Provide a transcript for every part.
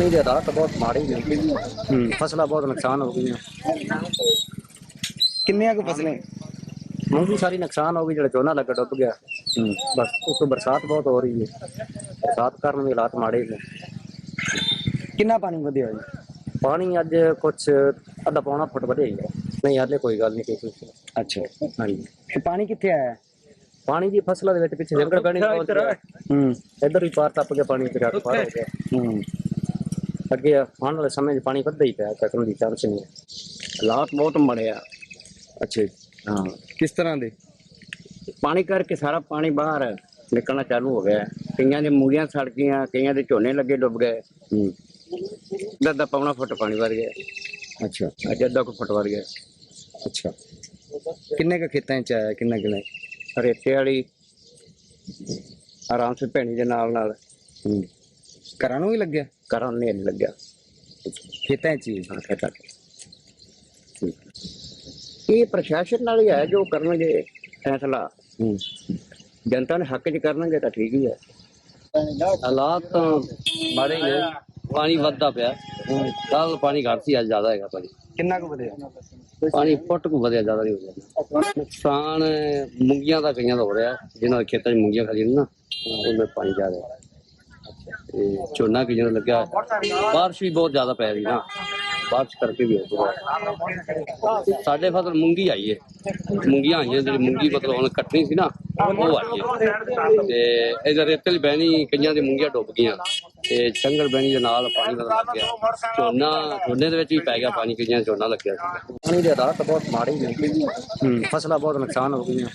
ਪਾਣੀ ਦੇ ਹਾਲਾਤ ਬਹੁਤ ਮਾੜੇ ਨੇ ਹੂੰ। ਫਸਲਾਂ ਬਹੁਤ ਨੁਕਸਾਨ ਹੋ ਗਈਆਂ। ਕਿੰਨੀਆਂ ਕੁ ਫਸਲਾਂ? ਮੂੰਗੀ ਸਾਰੀ ਨੁਕਸਾਨ ਹੋ ਗਈ ਜਿਹੜਾ ਝੋਨਾ ਲੱਗਾ ਡੁੱਬ ਗਿਆ। ਹੂੰ। ਬਸ ਉੱਤੋਂ ਬਰਸਾਤ ਬਹੁਤ ਹੋ ਰਹੀ ਹੈ। ਬਰਸਾਤ ਕਾਰਨ ਵੀ ਹਾਲਾਤ ਮਾੜੇ ਨੇ। ਕਿੰਨਾ ਪਾਣੀ ਵਧਿਆ ਜੀ? ਪਾਣੀ ਅੱਜ ਕੁਛ ਅੱਧਾ ਪੌਣਾ ਫੁੱਟ ਵਧਿਆ ਹੀ ਨਹੀਂ ਹਾਲੇ ਕੋਈ ਗੱਲ ਨਹੀਂ ਕੋਈ ਅੱਛਾ। ਹਾਂਜੀ। ਤੇ ਪਾਣੀ ਕਿੱਥੇ ਆਇਆ? ਪਾਣੀ ਦੀ ਫਸਲਾਂ ਦੇ ਵਿੱਚ ਪਿੱਛੇ ਜੰਗਲ ਪੈਣੀ ਹੂੰ। ਇੱਧਰ ਵੀ ਪਾਰ ਟੱਪ ਕੇ ਪਾਣੀ ਤੇ ਪਾਰ ਹੋ ਗਿਆ। ਹੂੰ। ਅੱਗੇ ਆਉਣ ਵਾਲੇ ਸਮੇਂ 'ਚ ਪਾਣੀ ਵੱਧਦਾ ਹੀ ਪਿਆ ਚੱਕਣ ਦੀ ਚਾਂਸ ਨਹੀਂ ਹੈ। ਹਾਲਾਤ ਬਹੁਤ ਮਾੜੇ ਆ। ਅੱਛਾ ਜੀ। ਹਾਂ। ਕਿਸ ਤਰ੍ਹਾਂ ਦੇ? ਪਾਣੀ ਕਰਕੇ ਸਾਰਾ ਪਾਣੀ ਬਾਹਰ ਨਿਕਲਣਾ ਚਾਲੂ ਹੋ ਗਿਆ। ਹੈ। ਕਈਆਂ ਦੇ ਮੂਲੀਆਂ ਸੜ ਗਈਆਂ ਕਈਆਂ ਦੇ ਝੋਨੇ ਲੱਗੇ ਡੁੱਬ ਗਏ। ਹੂੰ। ਅੱਧਾ ਪੌਣਾ ਫੁੱਟ ਪਾਣੀ ਵਰ ਗਿਆ। ਅੱਛਾ। ਅੱਜ ਅੱਧਾ ਕੁ ਫੁੱਟ ਵਰ ਗਿਆ। ਅੱਛਾ। ਕਿੰਨੇ ਕੁ ਖੇਤਾਂ ਚ ਆਇਆ ਕਿੰਨਾ ਕਿੰਨਾ ਰੇਤੇ ਵਾਲੀ ਆਰਾਮ ਸੇ ਭੈਣੀ ਦੇ ਨਾਲ ਨਾਲ ਹੂੰ। ਘਰਾਂ ਨੂੰ ਵੀ ਲੱਗਿਆ? ਕਰਨ ਨਹੀਂ ਲੱਗਿਆ। ਖੇਤਾਂ ਚ ਹੀ ਹਾਂ ਖੇਤਾਂ। ਇਹ ਪ੍ਰਸ਼ਾਸਨ ਨਾਲ ਹੀ ਹੈ ਜੋ ਕਰਨਗੇ ਫੈਸਲਾ। ਜਨਤਾ ਨੇ ਹੱਕ 'ਚ ਕਰਨਗੇ ਤਾਂ ਠੀਕ ਹੀ ਹੈ। ਹਾਲਾਤ ਤਾਂ ਮਾੜੇ ਹੀ ਨੇ ਪਾਣੀ ਵੱਧਦਾ ਪਿਆ। ਕੱਲ ਪਾਣੀ ਘੱਟ ਸੀ ਅੱਜ ਜ਼ਿਆਦਾ ਹੈਗਾ ਪਾਣੀ। ਕਿੰਨਾ ਕੁ ਵਧਿਆ? ਪਾਣੀ ਫੁੱਟ ਕੁ ਵਧਿਆ ਜ਼ਿਆਦਾ ਨਹੀਂ ਹੋ ਗਿਆ ਨੁਕਸਾਨ ਮੁੰਗੀਆਂ ਦਾ ਕਈਆਂ ਦਾ ਹੋ ਰਿਹਾ। ਜਿਹਨਾਂ ਦੇ ਖੇਤਾਂ 'ਚ ਮੁੰਗੀਆਂ ਖਾ ਨੇ ਨਾ ਉਹਨਾਂ ਪਾਣੀ ਜ਼ਿਆਦਾ ਹੈ। ਤੇ ਝੋਨਾ ਕਈਆਂ ਦਾ ਲੱਗਿਆ। ਬਾਰਿਸ਼ ਵੀ ਬਹੁਤ ਜ਼ਿਆਦਾ ਪੈ ਰਹੀ ਨਾ। ਬਾਰਿਸ਼ ਕਰਕੇ ਵੀ ਹੋ ਗਿਆ। ਸਾਡੇ ਫਸਲ ਮੁੰਗੀ ਆਈ ਏ। ਮੁੰਗੀਆਂ ਆਈਆਂ ਜਿਹੜੀ ਮੁੰਗੀ ਮਤਲਬ ਹੁਣ ਕੱਟਣੀ ਸੀ ਨਾ ਉਹ ਆਈ ਏ। ਤੇ ਇਹਦੇ ਰੇਤਲ ਬਹਿਣੀ ਕਈਆਂ ਦੀ ਮੁੰਗੀਆਂ ਡੁੱਬ ਗਈਆਂ। ਤੇ ਚੰਗਲ ਬਹਿਣੀ ਦੇ ਨਾਲ ਪਾਣੀ ਦਾ ਲੱਗ ਗਿਆ। ਝੋਨਾ ਝੋਨੇ ਦੇ ਵਿੱਚ ਵੀ ਪੈ ਗਿਆ ਪਾਣੀ ਕਈਆਂ ਝੋਨਾ ਲੱਗਿਆ ਸੀ। ਪਾਣੀ ਦੇ ਹਾਲਾਤ ਬਹੁਤ ਮਾੜੇ ਨੇ ਹੂੰ। ਫਸਲਾਂ ਬਹੁਤ ਨੁਕਸਾਨ ਹੋ ਗਈਆਂ।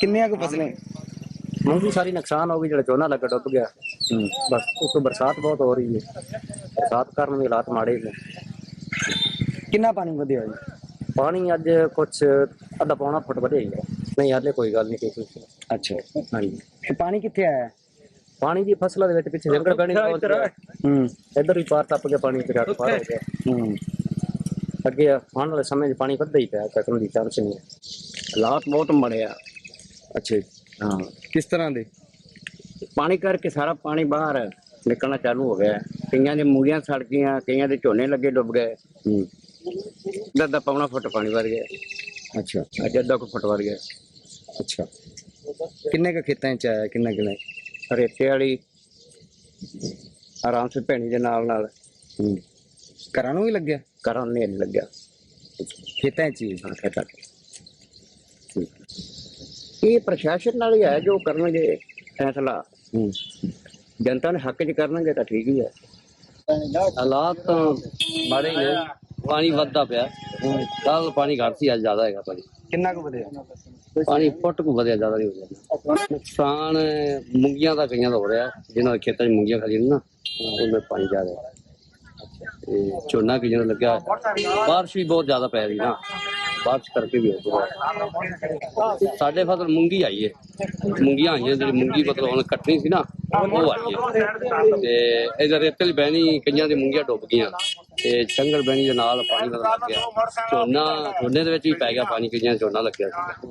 ਕਿੰਨੀਆਂ ਕੁ ਫਸਲਾਂ? ਮੂੰਗੀ ਸਾਰੀ ਨੁਕਸਾਨ ਹੋ ਗਈ ਜਿਹੜਾ ਝੋਨਾ ਲੱਗਾ ਡੁੱਬ ਗਿਆ। ਹੂੰ। ਬਸ ਉੱਤੋਂ ਬਰਸਾਤ ਬਹੁਤ ਹੋ ਰਹੀ ਹੈ। ਬਰਸਾਤ ਕਾਰਨ ਵੀ ਹਾਲਾਤ ਮਾੜੇ ਨੇ। ਕਿੰਨਾ ਪਾਣੀ ਵਧਿਆ ਜੀ? ਪਾਣੀ ਅੱਜ ਕੁਛ ਅੱਧਾ ਪੌਣਾ ਫੁੱਟ ਵਧਿਆ ਹੀ ਹੈ। ਨਹੀਂ ਹਾਲੇ ਕੋਈ ਗੱਲ ਨਹੀਂ ਕੋਈ ਅੱਛਾ। ਹਾਂਜੀ। ਤੇ ਪਾਣੀ ਕਿੱਥੇ ਆਇਆ? ਪਾਣੀ ਦੀ ਫਸਲਾਂ ਦੇ ਵਿੱਚ ਪਿੱਛੇ ਜੰਗਲ ਪੈਣੀ ਪਹੁੰਚ ਗਿਆ। ਹੂੰ। ਇੱਧਰ ਵੀ ਪਾਰ ਟੱਪ ਕੇ ਪਾਣੀ ਤੇ ਪਾਰ ਹੋ ਗਿਆ। ਹੂੰ। ਅੱਗੇ ਆਉਣ ਵਾਲੇ ਸਮੇਂ 'ਚ ਪਾਣੀ ਵੱਧਦਾ ਹੀ ਪਿਆ ਚੱਕਣ ਦੀ ਚਾਂਸ ਨਹੀਂ ਹੈ। ਹਾਲਾਤ ਬਹੁਤ ਮਾੜੇ ਆ। ਅੱਛਾ। ਹਾਂ। ਕਿਸ ਤਰ੍ਹਾਂ ਦੇ? ਪਾਣੀ ਕਰਕੇ ਸਾਰਾ ਪਾਣੀ ਬਾਹਰ ਨਿਕਲਣਾ ਚਾਲੂ ਹੋ ਗਿਆ। ਹੈ। ਕਈਆਂ ਦੇ ਮੂਲੀਆਂ ਸੜ ਗਈਆਂ ਕਈਆਂ ਦੇ ਝੋਨੇ ਲੱਗੇ ਡੁੱਬ ਗਏ। ਹੂੰ। ਅੱਧਾ ਪੌਣਾ ਫੁੱਟ ਪਾਣੀ ਵਰ ਗਿਆ। ਅੱਛਾ। ਅੱਜ ਅੱਧਾ ਕੁ ਫੁੱਟ ਵਰ ਗਿਆ। ਅੱਛਾ। ਕਿੰਨੇ ਕੁ ਖੇਤਾਂ ਚ ਆਇਆ ਕਿੰਨਾ ਕਿੰਨਾ ਰੇਤੇ ਵਾਲੀ ਆਰਾਮ ਸੇ ਭੈਣੀ ਦੇ ਨਾਲ ਨਾਲ। ਹੂੰ। ਘਰਾਂ ਨੂੰ ਵੀ ਲੱਗਿਆ? ਕਰਨ ਨਹੀਂ ਲੱਗਿਆ। ਖੇਤਾਂ ਚ ਹੀ? ਹਾਂ ਖੇਤਾਂ 'ਚ। ਇਹ ਪ੍ਰਸ਼ਾਸਨ ਨਾਲ ਹੀ ਹੈ ਜੋ ਕਰਨਗੇ ਫੈਸਲਾ। ਜਨਤਾ ਨੇ ਹੱਕ 'ਚ ਕਰਨਗੇ ਤਾਂ ਠੀਕ ਹੀ ਹੈ। ਹਾਲਾਤ ਤਾਂ ਮਾੜੇ ਨੇ ਪਾਣੀ ਵੱਧਦਾ ਪਿਆ। ਕੱਲ ਪਾਣੀ ਘੱਟ ਸੀ ਅੱਜ ਜ਼ਿਆਦਾ ਹੈਗਾ ਪਾਣੀ। ਕਿੰਨਾ ਕੁ ਵਧਿਆ? ਪਾਣੀ ਫੁੱਟ ਕੁ ਵਧਿਆ ਜ਼ਿਆਦਾ ਨਹੀਂ ਹੋ ਗਿਆ ਨੁਕਸਾਨ ਮੁੰਗੀਆਂ ਦਾ ਕਈਆਂ ਦਾ ਹੋ ਰਿਹਾ। ਜਿਹਨਾਂ ਦੇ ਖੇਤਾਂ 'ਚ ਮੁੰਗੀਆਂ ਖਾ ਨੇ ਨਾ ਉਹਨਾਂ ਪਾਣੀ ਜ਼ਿਆਦਾ ਹੈ। ਤੇ ਝੋਨਾ ਕਈਆਂ ਦਾ ਲੱਗਿਆ ਬਾਰਿਸ਼ ਵੀ ਬਹੁਤ ਜ਼ਿਆਦਾ ਪੈ ਰਹੀ ਨਾ। ਬਾਰਿਸ਼ ਕਰਕੇ ਵੀ ਹੋ ਗਿਆ ਸਾਡੇ ਫਸਲ ਮੂੰਗੀ ਆਈ ਏ। ਮੂੰਗੀਆਂ ਆਈਆਂ, ਜਿਹੜੀ ਮੁੰਗੀ ਮਤਲਬ ਹੁਣ ਕੱਟਣੀ ਸੀ ਨਾ, ਉਹ ਆਈ ਏ। ਤੇ ਇਹਦੇ ਰੇਤਲ ਬਹਿਣੀ, ਕਈਆਂ ਦੀ ਮੂੰਗੀਆਂ ਡੁੱਬ ਗਈਆਂ। ਤੇ ਚੰਗਲ ਬਹਿਣੀ ਦੇ ਨਾਲ ਪਾਣੀ ਦਾ ਲੱਗ ਗਿਆ। ਝੋਨਾ, ਝੋਨੇ ਦੇ ਵਿੱਚ ਵੀ ਪੈ ਗਿਆ ਪਾਣੀ, ਕਈਆਂ 'ਚ ਝੋਨਾ ਲੱਗਿਆ ਸੀ